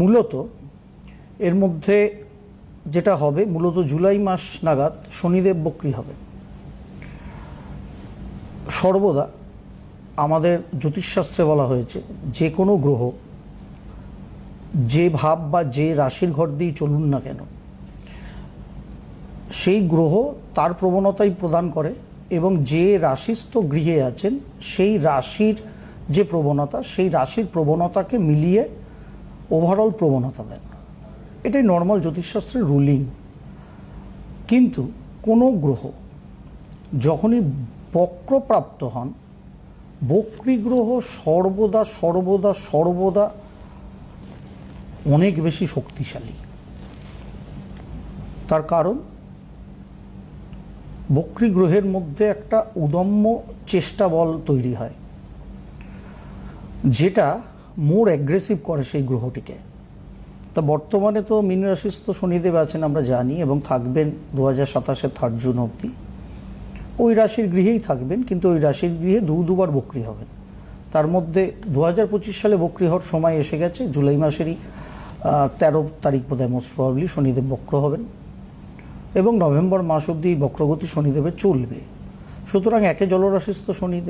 মূলত এর মধ্যে যেটা হবে, মূলত জুলাই মাস নাগাদ শনিদেব বক্রি হবে সর্বদা আমাদের জ্যোতিষশাস্ত্রে বলা হয়েছে, যে কোনো গ্রহ যে ভাব বা যে রাশির ঘর দিয়েই চলুন না কেন, সেই গ্রহ তার প্রবণতাই প্রদান করে এবং যে রাশিস্থ গৃহে আছেন, সেই রাশির যে প্রবণতা, সেই রাশির প্রবণতাকে মিলিয়ে ওভারঅল প্রবণতা দেন। এটাই নর্মাল জ্যোতিষশাস্ত্রের রুলিং কিন্তু কোনো গ্রহ যখনই বক্রপ্রাপ্ত হন বক্রী গ্রহ সর্বদা সর্বদা সর্বদা অনেক বেশি শক্তিশালী। তার কারণ বক্রী গ্রহের মধ্যে একটা উদম্য চেষ্টা বল তৈরি হয়, যেটা মোর অ্যাগ্রেসিভ করে সেই গ্রহটিকে। তা বর্তমানে তো মীন রাশিস্থ শনিদেব আছেন আমরা জানি এবং থাকবেন দু হাজার সাতাশের থার্ড জুন অবধি। ওই রাশির গৃহেই থাকবেন, কিন্তু ওই রাশির গৃহে দু দুবার বক্রি হবেন। তার মধ্যে দু হাজার পঁচিশ সালে বক্রি হওয়ার সময় এসে গেছে, জুলাই মাসেরই তেরো তারিখ বোধহয় মোস্ট প্রবাবলি শনিদেব বক্র হবেন। এবং নভেম্বর মাস অবধি বক্রগতি শনিদেবের চলবে। সুতরাং একে জলরাশিস্থ শনিদেব